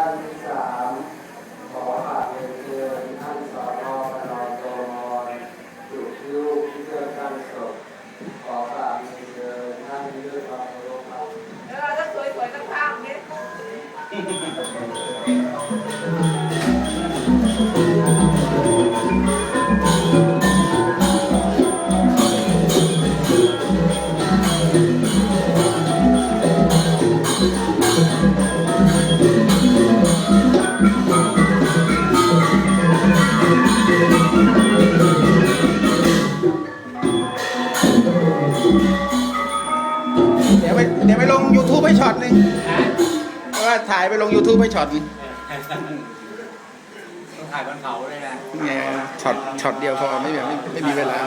ท่านที่สามขอฝากเรียนเชิญท่านสอนอปนกรจุดลูกที่เครื่อกตั้งศพขอฝากเรียนเชิญท่านด้วยความเคารพครับเออถ้าสวยๆต้องภาพนี้ย ว่าถ่ายไปลง YouTube ให้ช็อตหนึงต้องถ่ายบนเขาเลยนะไงช็อตช็อตเดียวพอไม่แบบไม่ไม่มีเวลา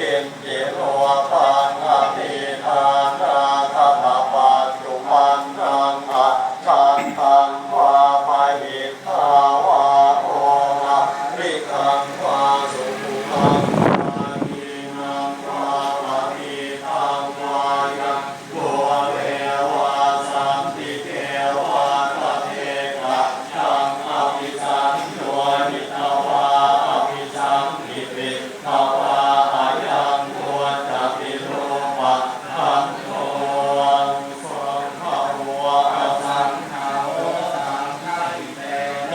กินจิโาภา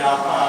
Yeah.